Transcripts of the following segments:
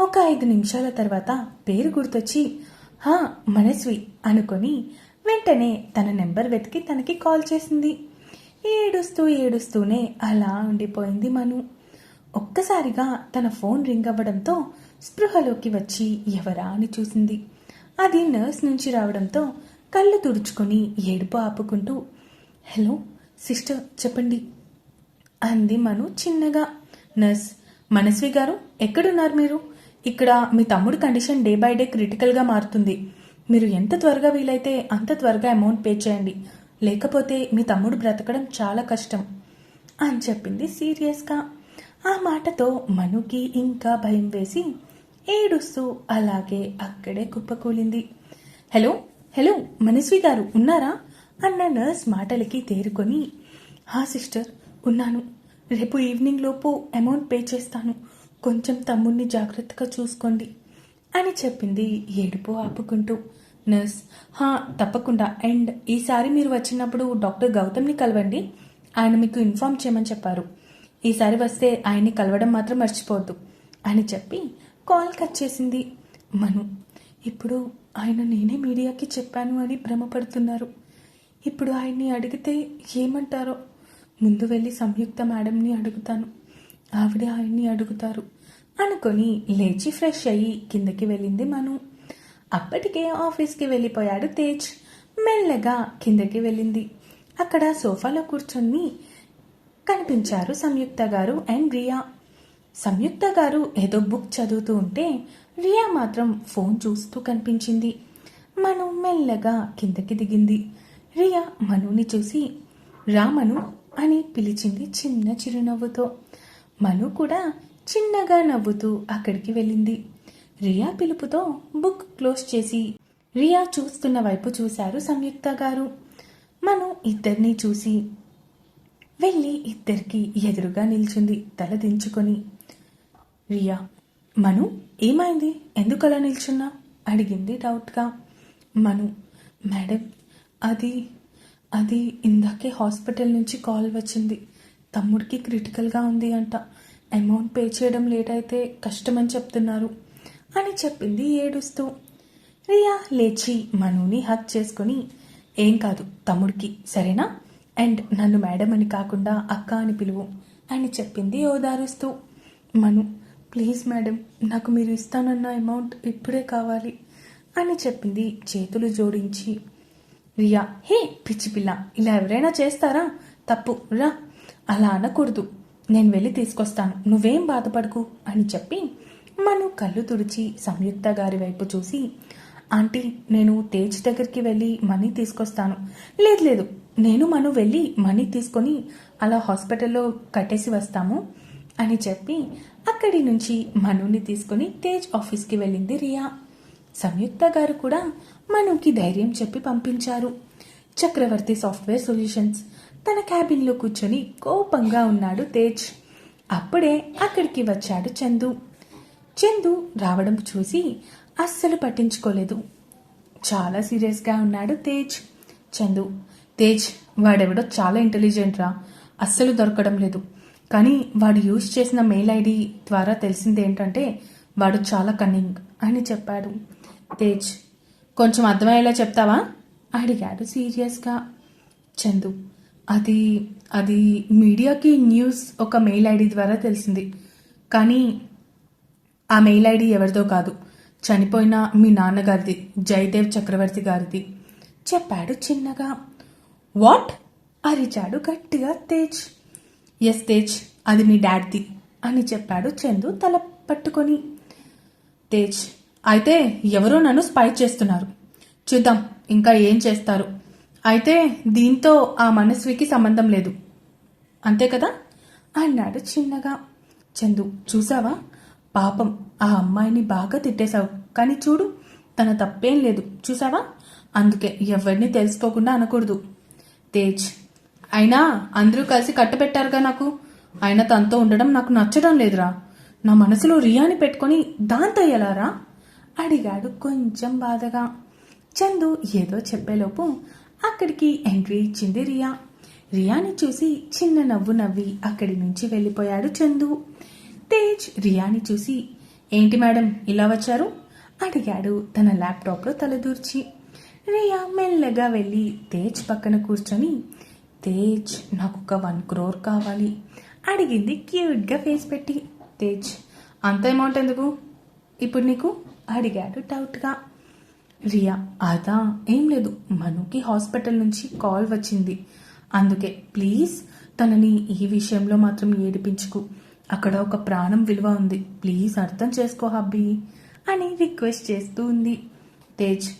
ఒక ఐదు నిమిషాల తర్వాత పేరు గుర్తొచ్చి హా మనస్వి అనుకొని వెంటనే తన నెంబర్ వెతికి తనకి కాల్ చేసింది. ఏడుస్తూ ఏడుస్తూనే అలా ఉండిపోయింది మను. ఒక్కసారిగా తన ఫోన్ రింగ్ అవ్వడంతో స్పృహలోకి వచ్చి ఎవరా అని చూసింది. అది నర్స్ నుంచి రావడంతో కళ్ళు తుడుచుకొని ఏడుపు ఆపుకుంటూ హలో సిస్టర్ చెప్పండి అంది మను చిన్నగా. నర్స్ మనస్వి గారు ఎక్కడున్నారు మీరు? ఇక్కడ మీ తమ్ముడి కండిషన్ డే బై డే క్రిటికల్గా మారుతుంది. మీరు ఎంత త్వరగా వీలైతే అంత త్వరగా అమౌంట్ పే చేయండి. లేకపోతే మీ తమ్ముడు బ్రతకడం చాలా కష్టం. అని చెప్పింది సీరియస్గా ఆ మాటతో మనుకి ఇంకా భయం వేసి ఏడుస్తూ అలాగే అక్కడే కుప్పకూలింది హలో హలో మనస్వి గారు ఉన్నారా? అన్న నర్స్ మాటలకి తేరుకొని హా సిస్టర్ ఉన్నాను. రేపు ఈవినింగ్ లోపు అమౌంట్ పే చేస్తాను. కొంచెం తమ్ముడిని జాగ్రత్తగా చూసుకోండి అని చెప్పింది ఏడుపు ఆపుకుంటూ. నర్స్ హా తప్పకుండా. అండ్ ఈసారి మీరు వచ్చినప్పుడు డాక్టర్ గౌతమ్ని కలవండి. ఆయన మీకు ఇన్ఫామ్ చేయమని చెప్పారు. ఈసారి వస్తే ఆయన్ని కలవడం మాత్రం మర్చిపోవద్దు అని చెప్పి కాల్ కట్ చేసింది. మను ఇప్పుడు ఆయన నేనే మీడియాకి చెప్పాను అని భ్రమపడుతున్నారు. ఇప్పుడు ఆయన్ని అడిగితే ఏమంటారో? ముందు వెళ్ళి సంయుక్త మేడంని అడుగుతాను. ఆవిడ ఆయన్ని అడుగుతారు. అనుకొని లేచి ఫ్రెష్ అయ్యి కిందకి వెళ్ళింది మను. అప్పటికే ఆఫీస్కి వెళ్ళిపోయాడు తేజ్. మెల్లగా కిందకి వెళ్ళింది. అక్కడ సోఫాలో కూర్చొని కనిపించారు సంయుక్త గారు అండ్ రియా. సంయుక్త గారు ఏదో బుక్ చదువుతూ ఉంటే రియా మాత్రం ఫోన్ చూస్తూ కనిపించింది. మను మెల్లగా కిందకి దిగింది. రియా మనుని చూసి రామను అని పిలిచింది చిన్న చిరునవ్వుతో. మను కూడా చిన్నగా నవ్వుతూ అక్కడికి వెళ్ళింది. రియా పిలుపుతో బుక్ క్లోజ్ చేసి రియా చూస్తున్న వైపు చూశారు సంయుక్త గారు. మను ఇద్దరిని చూసి వెళ్ళి ఇద్దరికి ఎదురుగా నిల్చుంది తల దించుకొని. రియా మను ఏమైంది? ఎందుకు అలా నిల్చున్నా? అడిగింది డౌట్గా. మను మేడం అది అది ఇందాకే హాస్పిటల్ నుంచి కాల్ వచ్చింది. తమ్ముడికి క్రిటికల్గా ఉంది అంట. అమౌంట్ పే చేయడం లేట్ అయితే కష్టమని చెప్తున్నారు అని చెప్పింది ఏడుస్తూ. రియా లేచి మనుని హక్ చేసుకొని ఏం కాదు తమ్ముడికి సరేనా? అండ్ నన్ను మేడం అని కాకుండా అక్క అని పిలువు అని చెప్పింది ఓదారుస్తూ. మను ప్లీజ్ మేడం నాకు మీరు ఇస్తానన్న అమౌంట్ ఇప్పుడే కావాలి అని చెప్పింది చేతులు జోడించి. రియా హే పిచ్చి పిల్ల ఇలా ఎవరైనా చేస్తారా? తప్పు రా. అలా అనకూడదు నేను వెళ్ళి తీసుకొస్తాను. నువ్వేం బాధపడకు అని చెప్పి మను కళ్ళు తుడిచి సంయుక్త గారి వైపు చూసి ఆంటీ నేను తేజ్ దగ్గరికి వెళ్ళి మనీ తీసుకొస్తాను. లేదు లేదు. నేను మను వెళ్ళి మనీ తీసుకొని అలా హాస్పిటల్లో కట్టేసి వస్తాము అని చెప్పి అక్కడి నుంచి మనుని తీసుకొని తేజ్ ఆఫీస్కి వెళ్ళింది రియా. సంయుక్త గారు కూడా మనుకి ధైర్యం చెప్పి పంపించారు. చక్రవర్తి సాఫ్ట్వేర్ సొల్యూషన్స్ తన క్యాబిన్లో కూర్చొని కోపంగా ఉన్నాడు తేజ్. అప్పుడే అక్కడికి వచ్చాడు చందు. చందు రావడం చూసి అస్సలు పట్టించుకోలేదు. చాలా సీరియస్గా ఉన్నాడు తేజ్. చందు తేజ్ వాడెవడో చాలా ఇంటెలిజెంట్ రా. అస్సలు దొరకడం లేదు. కానీ వాడు యూజ్ చేసిన మెయిల్ ఐడి ద్వారా తెలిసింది ఏంటంటే వాడు చాలా కన్నింగ్ అని చెప్పాడు తేజ్. కొంచెం అర్థమయ్యేలా చెప్తావా? అడిగాడు సీరియస్గా చందు. అది అది మీడియాకి న్యూస్ ఒక మెయిల్ ఐడి ద్వారా తెలిసింది. కానీ ఆ మెయిల్ ఐడి ఎవరిదో కాదు. చనిపోయిన మీ నాన్నగారిది జయదేవ్ చక్రవర్తి గారిది. చెప్పాడు చిన్నగా. వాట్? అరిచాడు గట్టిగా తేజ్. ఎస్ తేజ్ అది మీ డాడ్ది అని చెప్పాడు చందు తల పట్టుకొని. తేజ్ అయితే ఎవరో నన్ను స్పై చేస్తున్నారు. చూద్దాం ఇంకా ఏం చేస్తారు? అయితే దీంతో ఆ మనస్వికి సంబంధం లేదు. అంతే కదా? అన్నాడు చిన్నగా. చందు చూసావా? పాపం ఆ అమ్మాయిని బాగా తిట్టేశావు. కానీ చూడు తన తప్పేం లేదు. చూసావా? అందుకే ఎవరిని తెలుసుకోకుండా అనకూడదు. తేజ్ అయినా అందరూ కలిసి కట్టబెట్టారుగా నాకు. అయినా తనతో ఉండడం నాకు నచ్చడం లేదురా. నా మనసులో రియాని పెట్టుకొని దాంతో ఎలారా? అడిగాడు కొంచెం బాధగా. చందు ఏదో చెప్పేలోపు అక్కడికి ఎంట్రీ ఇచ్చింది రియా. రియాని చూసి చిన్న నవ్వు నవ్వి అక్కడి నుంచి వెళ్ళిపోయాడు చందు. తేజ్ రియాని చూసి ఏంటి మేడం ఇలా వచ్చారు? అడిగాడు తన ల్యాప్టాప్లో తలదూర్చి. రియా మెల్లగా వెళ్ళి తేజ్ పక్కన కూర్చొని తేజ్ నాకు ఒక వన్ క్రోర్ కావాలి అడిగింది క్యూట్గా ఫేస్ పెట్టి. తేజ్ అంత అమౌంట్ ఎందుకు? ఇప్పుడు నీకు? అడిగాడు డౌట్గా. రియా అదా ఏం లేదు. మనుకి హాస్పిటల్ నుంచి కాల్ వచ్చింది. అందుకే ప్లీజ్ తనని ఈ విషయంలో మాత్రం ఏడిపించుకు. అక్కడ ఒక ప్రాణం విలువ ఉంది. ప్లీజ్ అర్థం చేసుకో హబ్బీ అని రిక్వెస్ట్ చేస్తూ ఉంది. తేజ్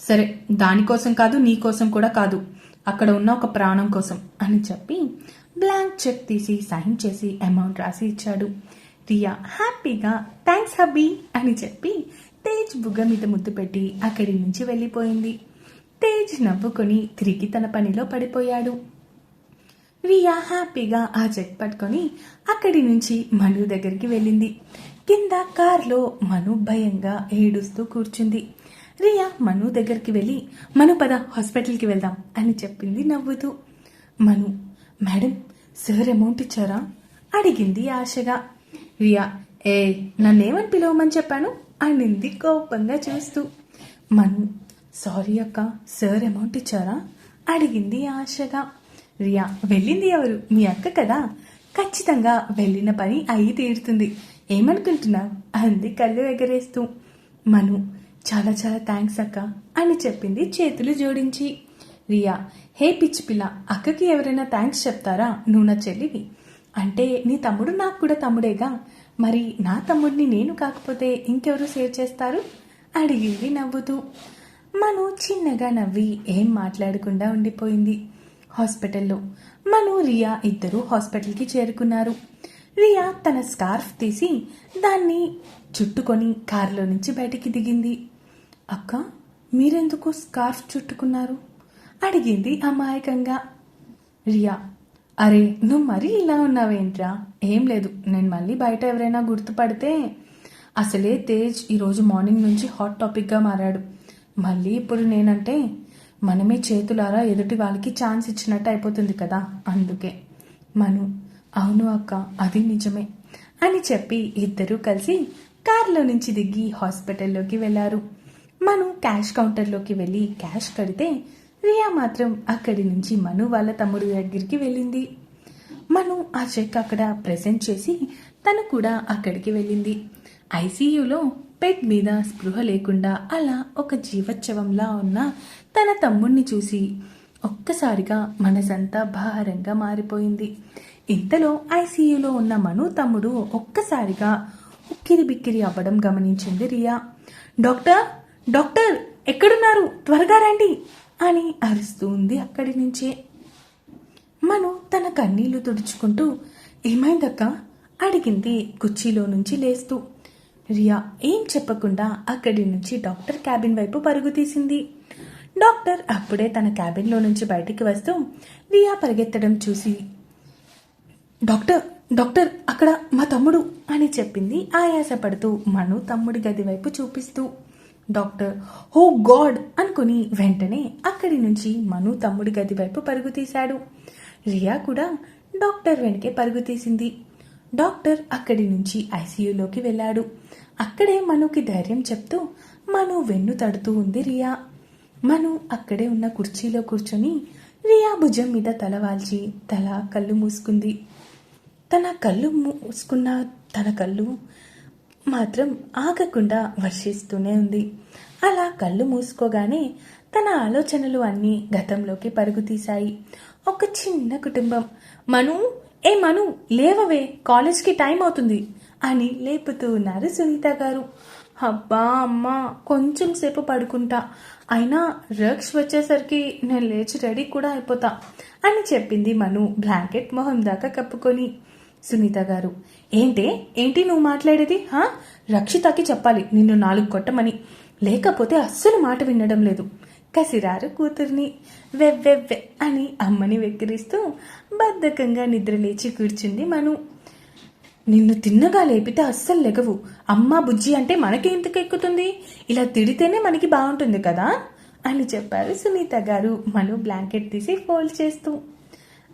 సరే దానికోసం కాదు నీ కోసం కూడా కాదు. అక్కడ ఉన్న ఒక ప్రాణం కోసం అని చెప్పి బ్లాంక్ చెక్ తీసి సైన్ చేసి అమౌంట్ రాసి ఇచ్చాడు. రియా హ్యాపీగా థ్యాంక్స్ హబ్బీ అని చెప్పి తేజ్ బుగ్గ మీద ముద్దు పెట్టి అక్కడి నుంచి వెళ్ళిపోయింది. తేజ్ నవ్వుకొని తిరిగి తన పనిలో పడిపోయాడు. రియా హ్యాపీగా ఆ చెక్ పట్టుకొని అక్కడి నుంచి మను దగ్గరికి వెళ్ళింది. కింద కార్లో మను భయంగా ఏడుస్తూ కూర్చుంది. రియా మను దగ్గరికి వెళ్ళి మను పద హాస్పిటల్కి వెళ్దాం అని చెప్పింది నవ్వుతూ. మను మేడం సార్ అమౌంట్ ఇచ్చారా? అడిగింది ఆశగా. రియా ఏ నన్నేమని పిలవమని చెప్పాను? అనింది కోపంగా చూస్తూ. మన్ సారీ అక్క సార్ అమౌంట్ ఇచ్చారా? అడిగింది ఆశగా. రియా వెళ్ళింది ఎవరు? మీ అక్క కదా? ఖచ్చితంగా వెళ్ళిన పని అయి తీరుతుంది. ఏమనుకుంటున్నావు? అంది కళ్ళు ఎగరేస్తూ. మను చాలా చాలా థ్యాంక్స్ అక్క అని చెప్పింది చేతులు జోడించి. రియా హే పిచ్చి పిల్ల అక్కకి ఎవరైనా థ్యాంక్స్ చెప్తారా? నువ్వు నా చెల్లివి. అంటే నీ తమ్ముడు నాకు కూడా తమ్ముడేగా. మరి నా తమ్ముడిని నేను కాకపోతే ఇంకెవరు సేవ్ చేస్తారు? అడిగింది నవ్వుతూ. మను చిన్నగా నవ్వి ఏం మాట్లాడకుండా ఉండిపోయింది. హాస్పిటల్లో మను రియా ఇద్దరు హాస్పిటల్కి చేరుకున్నారు. రియా తన స్కార్ఫ్ తీసి దాన్ని చుట్టుకొని కారులో నుంచి బయటికి దిగింది. అక్క మీరెందుకు స్కార్ఫ్ చుట్టుకున్నారు? అడిగింది అమాయకంగా. రియా అరే నువ్వు మరీ ఇలా ఉన్నావేంట్రా? ఏం లేదు నేను మళ్ళీ బయట ఎవరైనా గుర్తుపడితే. అసలే తేజ్ ఈరోజు మార్నింగ్ నుంచి హాట్ టాపిక్గా మారాడు. మళ్ళీ ఇప్పుడు నేనంటే మనమే చేతులారా ఎదుటి వాళ్ళకి ఛాన్స్ ఇచ్చినట్టు అయిపోతుంది కదా అందుకే. మను అవును అక్క అది నిజమే అని చెప్పి ఇద్దరూ కలిసి కారులో నుంచి దిగి హాస్పిటల్లోకి వెళ్ళారు మను క్యాష్ కౌంటర్లోకి వెళ్ళి క్యాష్ కడితే రియా మాత్రం అక్కడి నుంచి మను వాళ్ళ తమ్ముడి దగ్గరికి వెళ్ళింది. మను ఆ చెక్ అక్కడ ప్రజెంట్ చేసి తను కూడా అక్కడికి వెళ్ళింది. ఐసీయూలో బెడ్ మీద స్పృహ లేకుండా అలా ఒక జీవోత్సవంలా ఉన్న తన తమ్ముణ్ణి చూసి ఒక్కసారిగా మనసంతా భారంగా మారిపోయింది. ఇంతలో ఐసీయూలో ఉన్న మను తమ్ముడు ఒక్కసారిగా ఉక్కిరి బిక్కిరి అవ్వడం గమనించింది రియా. డాక్టర్! డాక్టర్! ఎక్కడున్నారు? త్వరగా రండి! అని అరుస్తూ ఉంది అక్కడి నుంచే. మను తన కన్నీళ్ళు తుడుచుకుంటూ ఏమైందక్క? అడిగింది కుర్చీలో నుంచి లేస్తూ. రియా ఏం చెప్పకుండా అక్కడి నుంచి డాక్టర్ క్యాబిన్ వైపు పరుగు తీసింది. డాక్టర్ అప్పుడే తన క్యాబిన్లో నుంచి బయటికి వస్తూ రియా పరిగెత్తడం చూసి డాక్టర్ డాక్టర్ అక్కడ మా తమ్ముడు అని చెప్పింది. ఆయాసపడుతూ మను తమ్ముడి గది వైపు చూపిస్తూ. డాక్టర్ హో గాడ్ అనుకుని వెంటనే అక్కడి నుంచి మను తమ్ముడి గది వైపు పరుగు తీశాడు. రియా కూడా డాక్టర్ వెనకే పరుగు తీసింది. డాక్టర్ అక్కడి నుంచి ఐసీయూలోకి వెళ్ళాడు. అక్కడే మనుకి ధైర్యం చెప్తూ మను వెన్ను తడుతూ ఉంది రియా. మను అక్కడే ఉన్న కుర్చీలో కూర్చొని రియా భుజం మీద తల వాల్చి తల కళ్ళు మూసుకుంది. తన కళ్ళు మూసుకున్న తన కళ్ళు మాత్రం ఆగకుండా వర్షిస్తూనే ఉంది. అలా కళ్ళు మూసుకోగానే తన ఆలోచనలు అన్నీ గతంలోకి పరుగు తీశాయి. ఒక చిన్న కుటుంబం. మను ఏ మను లేవవే కాలేజ్కి టైం అవుతుంది అని లేపుతూ ఉన్నారు సునీత గారు. అబ్బా అమ్మా కొంచెం సేపు పడుకుంటా. అయినా రక్స్ వచ్చేసరికి నేను లేచి రెడీ కూడా అయిపోతా అని చెప్పింది మను బ్లాంకెట్ మొహం దాకా కప్పుకొని. సునీత గారు. ఏంటే? ఏంటి నువ్వు మాట్లాడేది? హా? రక్షితకి చెప్పాలి. నిన్ను నాలుగు కొట్టమని. లేకపోతే అస్సలు మాట వినడం లేదు. కసిరారు కూతుర్ని. వెవ్వెవ్వె అని అమ్మని వెక్కిరిస్తూ బద్ధకంగా నిద్రలేచి కూర్చుంది మను. నిన్ను తిన్నగా లేపితే అస్సలు లెగవు. అమ్మ బుజ్జి అంటే మనకి ఎందుకు ఎక్కుతుంది? ఇలా తిడితేనే మనకి బాగుంటుంది కదా? అని చెప్పారు సునీత గారు. మను బ్లాంకెట్ తీసి ఫోల్డ్ చేస్తూ.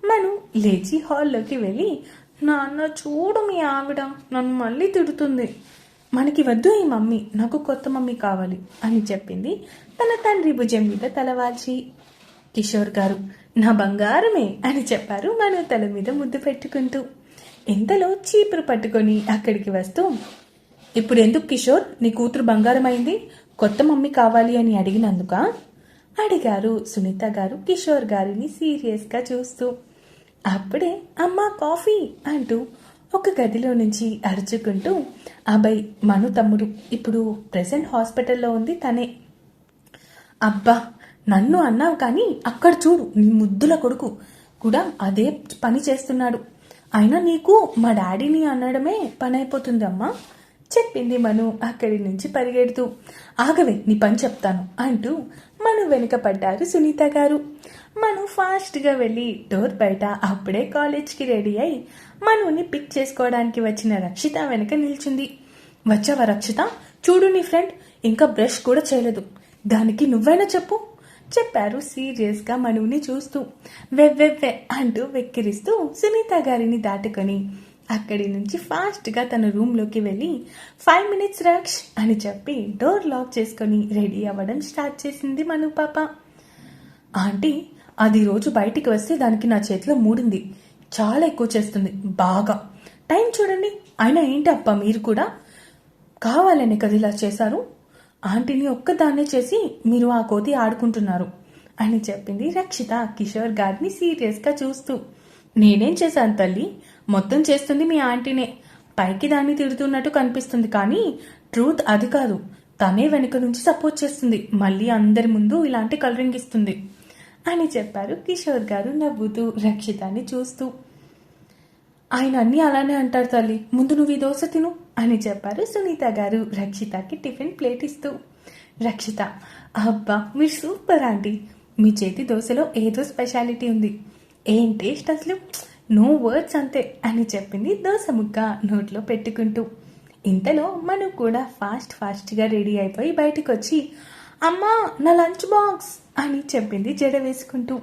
మను లేచి హాల్లోకి వెళ్ళి నాన్న చూడు మీ ఆవిడ. నన్ను మళ్ళీ తిడుతుంది. మనకి వద్దు ఈ మమ్మీ. నాకు కొత్త మమ్మీ కావాలి అని చెప్పింది తన తండ్రి భుజం మీద తలవాల్చి. కిషోర్ గారు నా బంగారమే అని చెప్పారు మను తల మీద ముద్దు పెట్టుకుంటూ. ఇంతలో చీపురు పట్టుకొని అక్కడికి వస్తూ ఇప్పుడు ఎందుకు కిషోర్? నీ కూతురు బంగారం అయింది కొత్త మమ్మీ కావాలి అని అడిగినందుక? అడిగారు సునీత గారు కిషోర్ గారిని సీరియస్గా చూస్తూ. అప్పుడే అమ్మ కాఫీ అంటూ ఒక గదిలో నుంచి అరుచుకుంటూ అబ్బాయి మను తమ్ముడు ఇప్పుడు ప్రెసెంట్ హాస్పిటల్లో ఉంది తనే. అబ్బా నన్ను అన్నావు కానీ అక్కడ చూడు నీ ముద్దుల కొడుకు కూడా అదే పని చేస్తున్నాడు. అయినా నీకు మా డాడీని అనడమే పని అయిపోతుంది అమ్మా చెప్పింది మను అక్కడి నుంచి పరిగెడుతూ. ఆగవే నీ పని చెప్తాను అంటూ మను వెనుక పడ్డారు సునీత గారు. మను ఫాస్ట్గా వెళ్ళి డోర్ బయట అప్పుడే కాలేజ్కి రెడీ అయి మనుని పిక్ చేసుకోవడానికి వచ్చిన రక్షిత వెనుక నిల్చుంది. వచ్చావా రక్షిత? చూడు నీ ఫ్రెండ్ ఇంకా బ్రష్ కూడా చేయలేదు. దానికి నువ్వైనా చెప్పు చెప్పారు సీరియస్గా మనువుని చూస్తూ. వెవ్వెవ్వె అంటూ వెక్కిరిస్తూ సునీత గారిని దాటుకొని అక్కడి నుంచి ఫాస్ట్గా తన రూమ్లోకి వెళ్ళి ఫైవ్ మినిట్స్ రక్ష్ అని చెప్పి డోర్ లాక్ చేసుకొని రెడీ అవ్వడం స్టార్ట్ చేసింది మను పాప. ఆంటీ అది రోజు బయటికి వస్తే దానికి నా చేతిలో మూడింది. చాలా ఎక్కువ చేస్తుంది. బాగా. టైం చూడండి. అయినా ఏంటి అప్ప మీరు కూడా? కావాలని కదా ఇలా చేశారు? ఆంటీని ఒక్కదాన్నే చేసి మీరు ఆ కోతి ఆడుకుంటున్నారు అని చెప్పింది రక్షిత కిషోర్ గారిని సీరియస్గా చూస్తూ. నేనేం చేశాను తల్లి? మొత్తం చేస్తుంది మీ ఆంటీనే. పైకి దాన్ని తిడుతున్నట్టు కనిపిస్తుంది కానీ ట్రూత్ అది కాదు. తనే వెనుక నుంచి సపోర్ట్ చేస్తుంది. మళ్ళీ అందరి ముందు ఇలాంటి కలరింగ్ ఇస్తుంది అని చెప్పారు. కిషోర్ గారు నవ్వుతూ రక్షితాన్ని చూస్తూ ఆయన అన్నీ అలానే అంటారు తల్లి. ముందు నువ్వు ఈ దోశ తిను అని చెప్పారు సునీత గారు రక్షితకి టిఫిన్ ప్లేట్ ఇస్తూ. రక్షిత అబ్బా మీరు సూపర్ ఆంటీ. మీ చేతి దోశలో ఏదో స్పెషాలిటీ ఉంది. ఏం టేస్ట్ అసలు? నో వర్డ్స్ అంతే అని చెప్పింది దోశ ముక్క నోట్లో పెట్టుకుంటూ. ఇంతలో మనం కూడా ఫాస్ట్ ఫాస్ట్గా రెడీ అయిపోయి బయటకు వచ్చి అమ్మా నా లంచ్ బాక్స్ అని చెప్పింది జడ వేసుకుంటూ.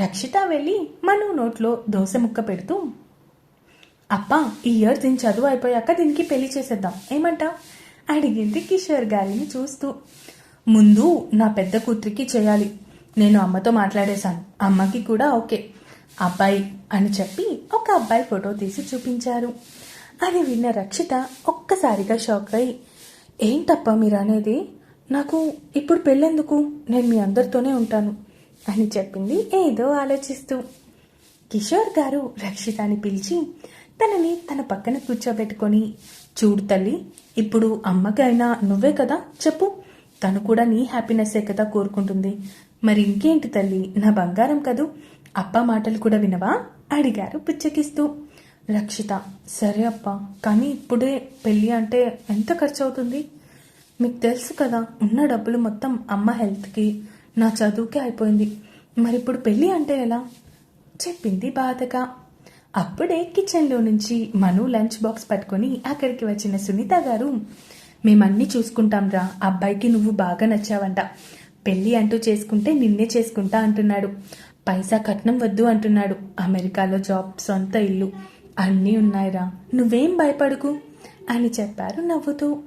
రక్షిత వెళ్ళి మను నోట్లో దోశ ముక్క పెడుతూ అప్పా ఈ ఇయర్ దీని చదువు అయిపోయాక దీనికి పెళ్ళి చేసేద్దాం. ఏమంటా అడిగింది కిషోర్ గారిని చూస్తూ. ముందు నా పెద్ద కూతురికి చేయాలి. నేను అమ్మతో మాట్లాడేశాను. అమ్మకి కూడా ఓకే. అబ్బాయి అని చెప్పి ఒక అబ్బాయి ఫోటో తీసి చూపించారు. అది విన్న రక్షిత ఒక్కసారిగా షాక్ అయి ఏంటప్ప మీరు అనేది నాకు ఇప్పుడు పెళ్ళెందుకు? నేను మీ అందరితోనే ఉంటాను అని చెప్పింది ఏదో ఆలోచిస్తూ. కిషోర్ గారు రక్షితాని పిలిచి తనని తన పక్కన కూర్చోబెట్టుకొని చూడు తల్లి ఇప్పుడు అమ్మకైనా నువ్వే కదా చెప్పు. తను కూడా నీ హ్యాపీనెస్సే కదా కోరుకుంటుంది. మరి ఇంకేంటి తల్లి నా బంగారం కదూ? అప్ప మాటలు కూడా వినవా? అడిగారు పుచ్చకిస్తూ. రక్షిత సరే అప్ప కానీ ఇప్పుడే పెళ్ళి అంటే ఎంత ఖర్చు అవుతుంది మీకు తెలుసు కదా ఉన్న డబ్బులు మొత్తం అమ్మ హెల్త్కి నా చదువుకే అయిపోయింది. మరి ఇప్పుడు పెళ్ళి అంటే ఎలా? చెప్పింది బాధగా. అప్పుడే కిచెన్లో నుంచి మను లంచ్ బాక్స్ పట్టుకొని అక్కడికి వచ్చిన సునీత గారు మేమన్నీ చూసుకుంటాం రా అబ్బాయికి నువ్వు బాగా నచ్చావంట. పెళ్ళి అంటూ చేసుకుంటే నిన్నే చేసుకుంటా అంటున్నాడు. పైసా కట్నం వద్దు అంటున్నాడు. అమెరికాలో జాబ్ సొంత ఇల్లు అన్నీ ఉన్నాయిరా. నువ్వేం భయపడకు అని చెప్పారు నవ్వుతూ.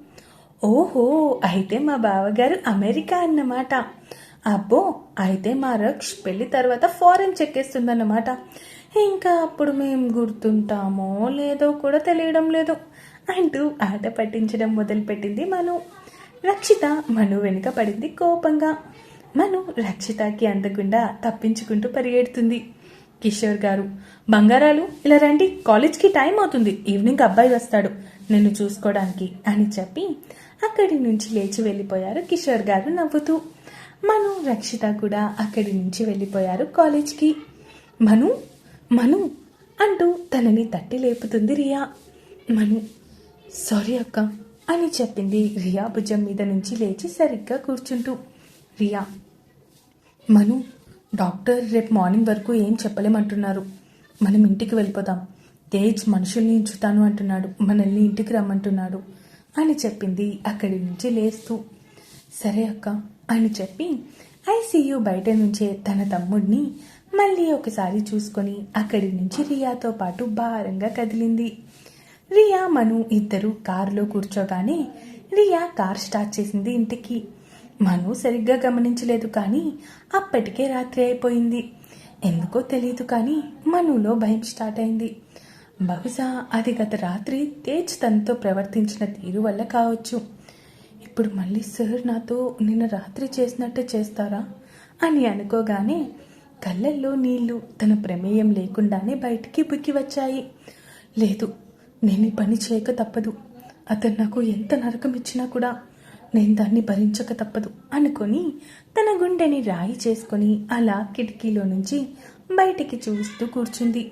ఓహో అయితే మా బావగారు అమెరికా అన్నమాట. అబ్బో అయితే మా రక్ష్ పెళ్ళి తర్వాత ఫారెన్ చెక్కేస్తుందన్నమాట ఇంకా అప్పుడు మేం గుర్తుంటామో లేదో కూడా తెలియడం లేదు. అంటూ ఆట పట్టించడం మొదలుపెట్టింది మను. రక్షిత మను వెనుక పడింది కోపంగా. మను రక్షితకి అందకుండా తప్పించుకుంటూ పరిగెడుతుంది. కిషోర్ గారు బంగారాలు ఇలా రండి కాలేజ్కి టైం అవుతుంది ఈవినింగ్ అబ్బాయి వస్తాడు నిన్ను చూసుకోవడానికి అని చెప్పి అక్కడి నుంచి లేచి వెళ్ళిపోయారు కిషోర్ గారు నవ్వుతూ. మను రక్షిత కూడా అక్కడి నుంచి వెళ్ళిపోయారు కాలేజ్కి. మను మను అంటూ తనని తట్టి లేపుతుంది రియా. మను సారీ అక్క అని చెప్పింది రియా భుజం మీద నుంచి లేచి సరిగ్గా కూర్చుంటూ. రియా మను డాక్టర్ రేపు మార్నింగ్ వరకు ఏం చెప్పలేమంటున్నారు. మనం ఇంటికి వెళ్ళిపోదాం. తేజ్ మనుషుల్ని ఉంచుతాను అంటున్నాడు. మనల్ని ఇంటికి రమ్మంటున్నాడు. అని చెప్పింది. అక్కడి నుంచి లేస్తూ సరే అక్క అని చెప్పి ఐసీయూ బయట నుంచే తన తమ్ముడిని మళ్ళీ ఒకసారి చూసుకొని అక్కడి నుంచి రియాతో పాటు భారంగా కదిలింది. రియా మను ఇద్దరు కారులో కూర్చోగానే రియా కార్ స్టార్ట్ చేసింది ఇంటికి. మను సరిగ్గా గమనించలేదు కానీ అప్పటికే రాత్రి అయిపోయింది. ఎందుకో తెలియదు కానీ మనులో భయం స్టార్ట్ అయింది. బహుశా అది గత రాత్రి తేజ్ తనతో ప్రవర్తించిన తీరు వల్ల కావచ్చు. ఇప్పుడు మళ్ళీ సార్ నాతో నిన్న రాత్రి చేసినట్టే చేస్తారా? అని అనుకోగానే కళ్ళల్లో నీళ్ళు తన ప్రమేయం లేకుండానే బయటికి బుక్కి వచ్చాయి. లేదు నేను పని చేయక తప్పదు. అతను నాకు ఎంత నరకం ఇచ్చినా కూడా నేను దాన్ని భరించక తప్పదు అనుకొని తన గుండెని రాయి చేసుకొని అలా కిటికీలో నుంచి బయటికి చూస్తూ కూర్చుంది.